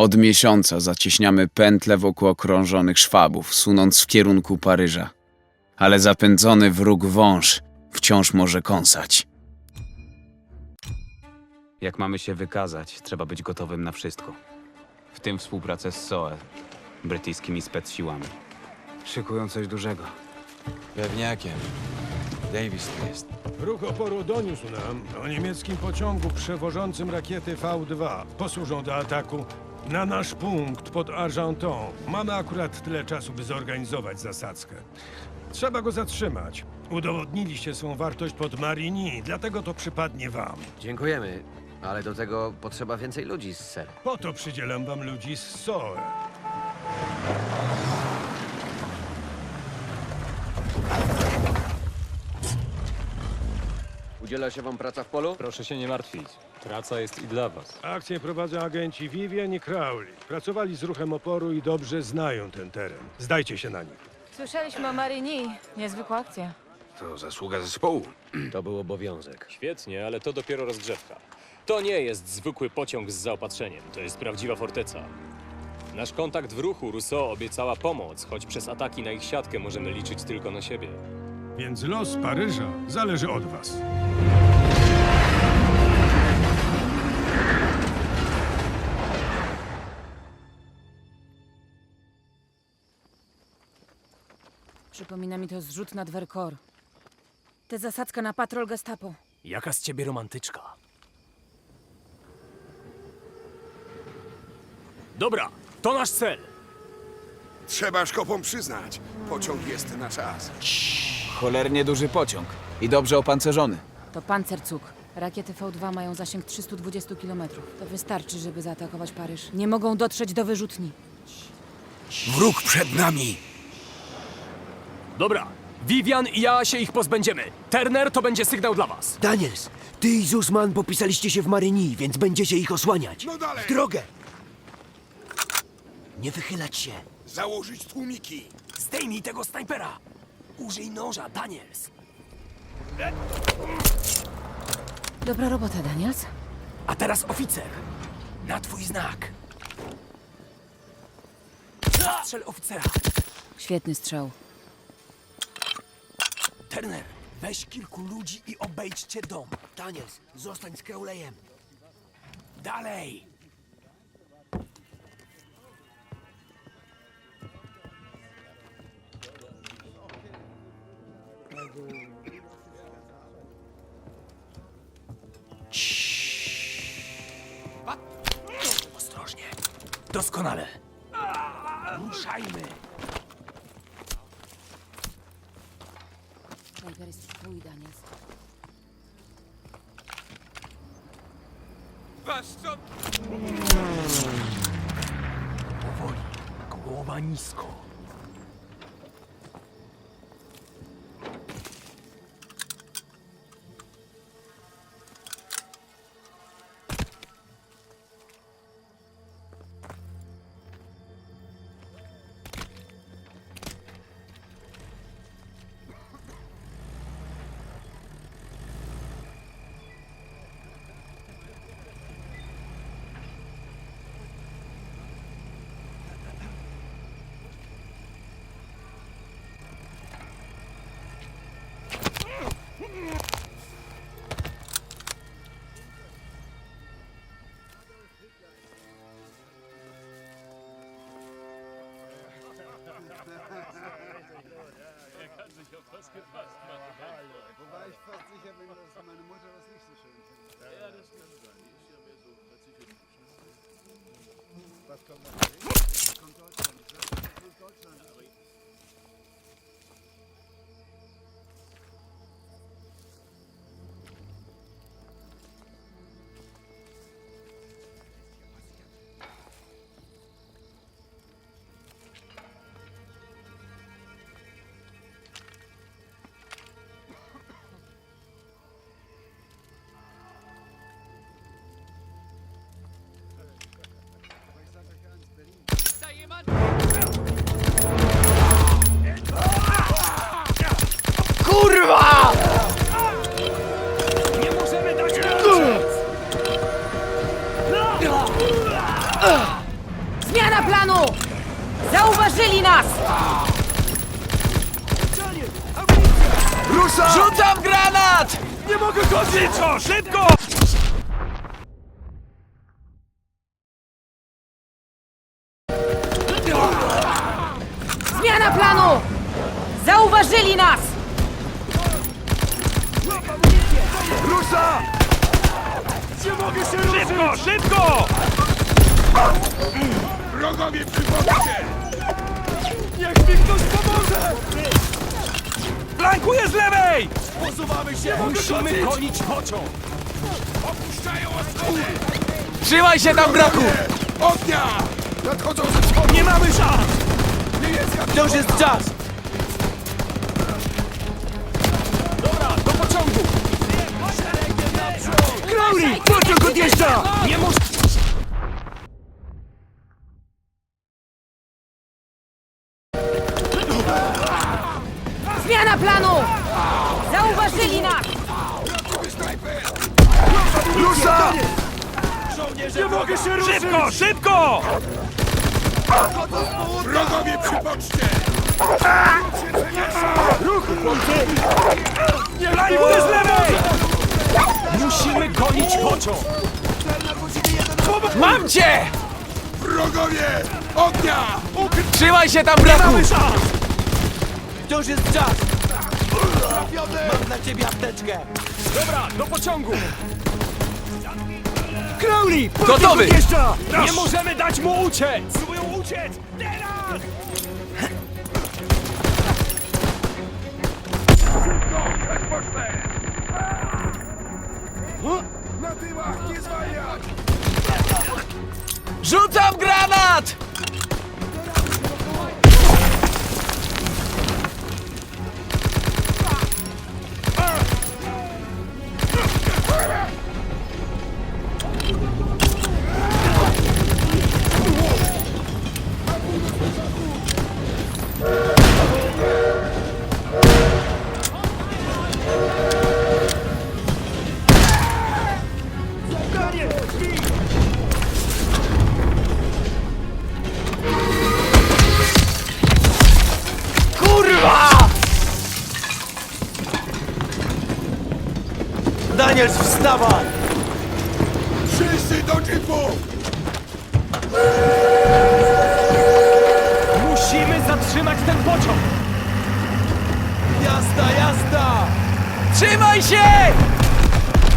Od miesiąca zacieśniamy pętle wokół okrążonych szwabów, sunąc w kierunku Paryża. Ale zapędzony wróg wąż wciąż może kąsać. Jak mamy się wykazać, trzeba być gotowym na wszystko. W tym współpracę z SOE, brytyjskimi specsiłami. Szykują coś dużego. Pewniakiem. Davis tu jest. Ruch oporu doniósł nam o niemieckim pociągu przewożącym rakiety V2. Posłużą do ataku na nasz punkt pod Argenton. Mamy akurat tyle czasu, by zorganizować zasadzkę. Trzeba go zatrzymać. Udowodniliście swą wartość pod Marigny, dlatego to przypadnie wam. Dziękujemy, ale do tego potrzeba więcej ludzi, ser. Po to przydzielam wam ludzi z SOE. Udziela się wam praca w polu? Proszę się nie martwić. Praca jest i dla was. Akcję prowadzą agenci Vivian i Crowley. Pracowali z ruchem oporu i dobrze znają ten teren. Zdajcie się na nich. Słyszeliśmy o Marynii. Niezwykła akcja. To zasługa zespołu. To był obowiązek. Świetnie, ale to dopiero rozgrzewka. To nie jest zwykły pociąg z zaopatrzeniem. To jest prawdziwa forteca. Nasz kontakt w ruchu Rousseau obiecała pomoc, choć przez ataki na ich siatkę możemy liczyć tylko na siebie. Więc los Paryża zależy od was. Przypomina mi to zrzut nad Vercors. Tę zasadzkę na patrol gestapo. Jaka z ciebie romantyczka? Dobra, to nasz cel. Trzeba szkopom przyznać, pociąg jest na czas. Cholernie duży pociąg i dobrze opancerzony. To pancercuk. Rakiety V2 mają zasięg 320 km. To wystarczy, żeby zaatakować Paryż. Nie mogą dotrzeć do wyrzutni. Wróg przed nami! Dobra, Vivian i ja się ich pozbędziemy. Turner to będzie sygnał dla was. Daniels, ty i Zusman popisaliście się w Marynii, więc będziecie ich osłaniać. No dalej! W drogę! Nie wychylać się. Założyć tłumiki! Zdejmij tego snajpera! Użyj noża, Daniels! Dobra robota, Daniels. A teraz oficer! Na twój znak! Strzel oficera! Świetny strzał. Turner, weź kilku ludzi i obejdźcie dom. Daniels, zostań z Crowleyem. Dalej! Ostrożnie. Doskonale. Ruszajmy. Snajper jest twój, Daniels. Was co? Powoli. Głowa nisko. Nie możemy dać! Zmiana planu! Zauważyli nas! Rzucam granat! Nie mogę chodzić! O, Rusza! Nie mogę się ruszyć! Szybko, szybko! Wrogowie przy pomocy! Niech mi ktoś pomoże! Flankuję z lewej! Posuwamy się! Musimy gonić pociąg! Opuszczają osłony! Trzymaj się tam, braku! Ognia! Nadchodzą ze wschodu! Nie mamy szans! Niemiecka Wciąż jest czas! Szybko! Wrogowie przy poczcie! Nie flankuję z lewej! Musimy gonić pociąg! Mam cię! Wrogowie! Ognia! Trzymaj się tam, braku! Wciąż jest czas! Mam dla ciebie apteczkę! Dobra, do pociągu! Crowley! Gotowy! Odjeżdża! Nie możemy dać mu uciec! Próbują uciec! Teraz! Na tyłach nie zwalniać! Rzucam granat! Wstawaj! Wszyscy do jeepu! Musimy zatrzymać ten pociąg! Jazda, jazda! Trzymaj się!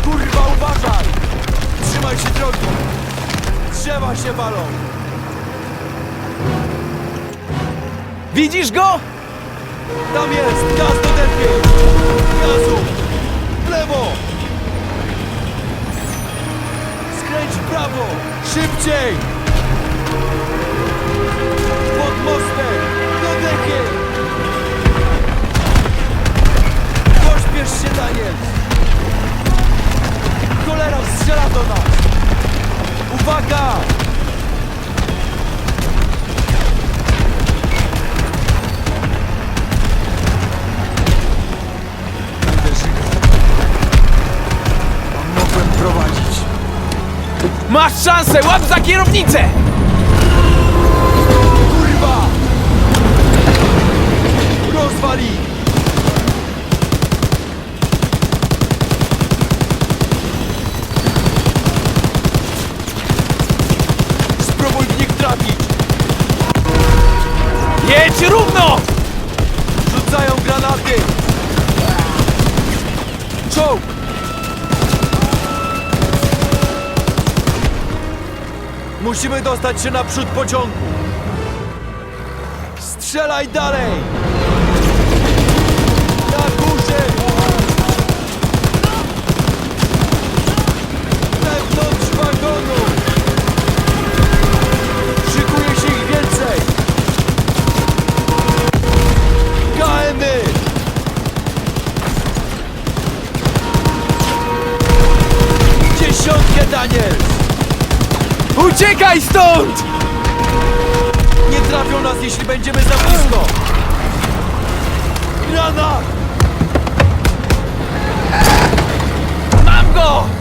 Kurwa, uważaj! Trzymaj się drogi! Drzewa się walą! Widzisz go? Tam jest! Gaz do depie! Gazu! W lewo! Skręć w prawo! Szybciej! Pod mostem! Do depie! Pośpiesz się, Daniel! Cholera strzela do nas! Uwaga! Masz szansę! Łap za kierownicę! Kurwa! Rozwali! Musimy dostać się naprzód pociągu! Strzelaj dalej! Uciekaj stąd! Nie trafią nas, jeśli będziemy za blisko! Granat! Mam go!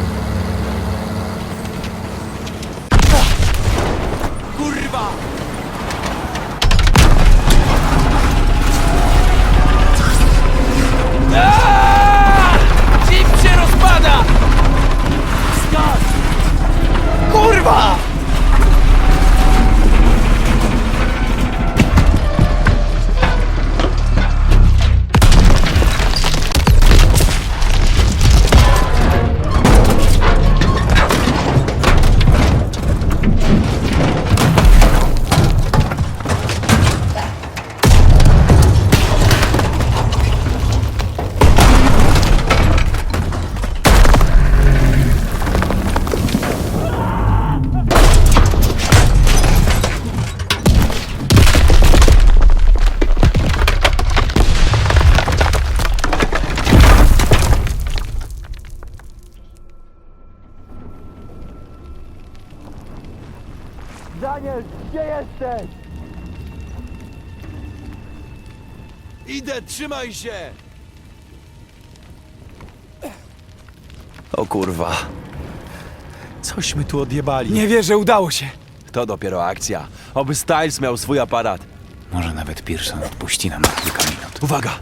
Daniel, gdzie jesteś? Idę, trzymaj się! O kurwa. Cośmy tu odjebali. Nie wierzę, udało się! To dopiero akcja. Oby Styles miał swój aparat. Może nawet Pearson odpuści nam na kilka minut. Uwaga!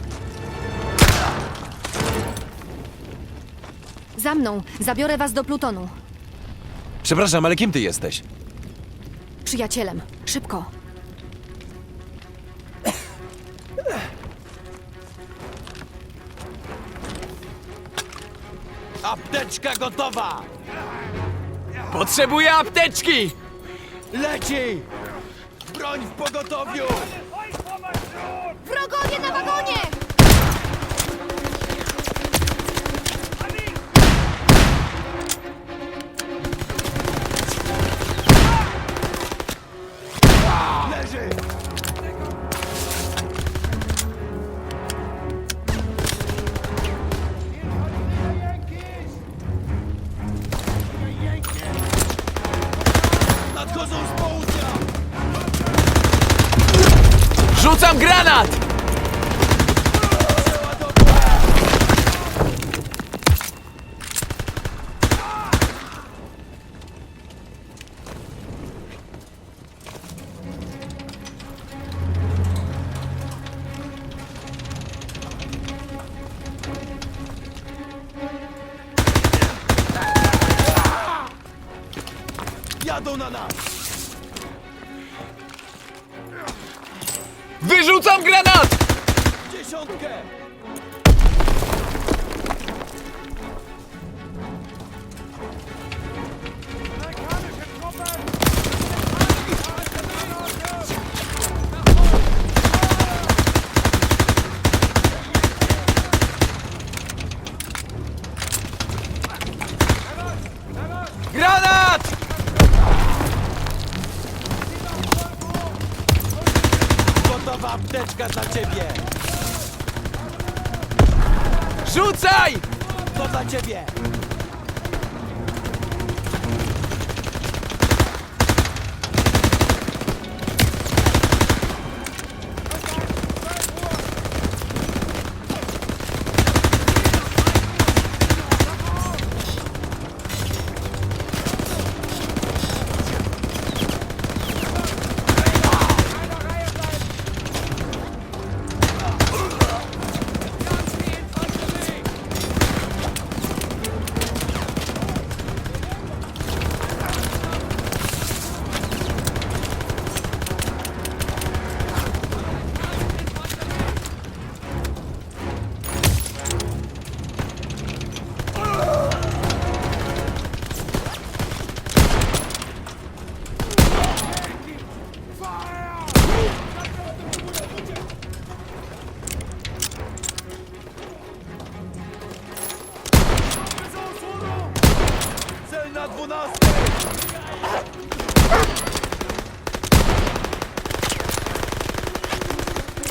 Za mną! Zabiorę was do Plutonu. Przepraszam, ale kim ty jesteś? Przyjacielem. Szybko. Apteczka gotowa! Potrzebuję apteczki! Leci! Broń w pogotowiu! Wrogowie na wagonie! Burnuna! Apteczka dla ciebie! Rzucaj! To dla ciebie!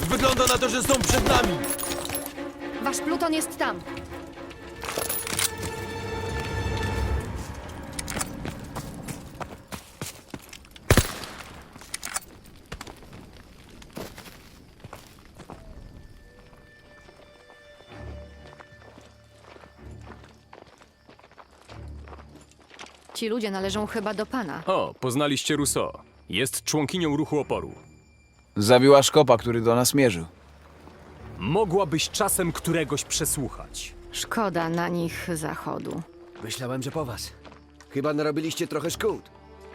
Wygląda na to, że są przed nami! Wasz Pluton jest tam. Ci ludzie należą chyba do pana. O, poznaliście Rousseau. Jest członkinią ruchu oporu. Zabiła szkopa, który do nas mierzył. Mogłabyś czasem któregoś przesłuchać. Szkoda na nich zachodu. Myślałem, że po was. Chyba narobiliście trochę szkód.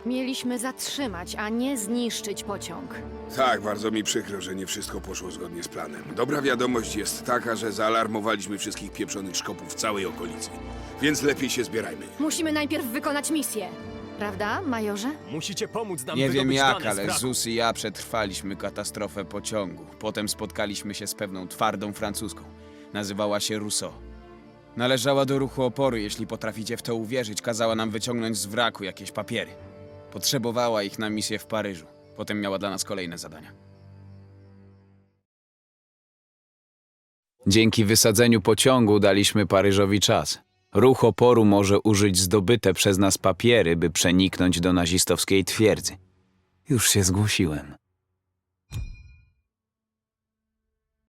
Mieliśmy zatrzymać, a nie zniszczyć pociąg. Tak, bardzo mi przykro, że nie wszystko poszło zgodnie z planem. Dobra wiadomość jest taka, że zaalarmowaliśmy wszystkich pieprzonych szkopów w całej okolicy. Więc lepiej się zbierajmy. Musimy najpierw wykonać misję. Prawda, majorze? Musicie pomóc nam Nie wiem wydobyć jak, dane z ale wraku. Zus i ja przetrwaliśmy katastrofę pociągu. Potem spotkaliśmy się z pewną twardą francuską. Nazywała się Rousseau. Należała do ruchu oporu, jeśli potraficie w to uwierzyć. Kazała nam wyciągnąć z wraku jakieś papiery. Potrzebowała ich na misję w Paryżu. Potem miała dla nas kolejne zadania. Dzięki wysadzeniu pociągu daliśmy Paryżowi czas. Ruch oporu może użyć zdobyte przez nas papiery, by przeniknąć do nazistowskiej twierdzy. Już się zgłosiłem.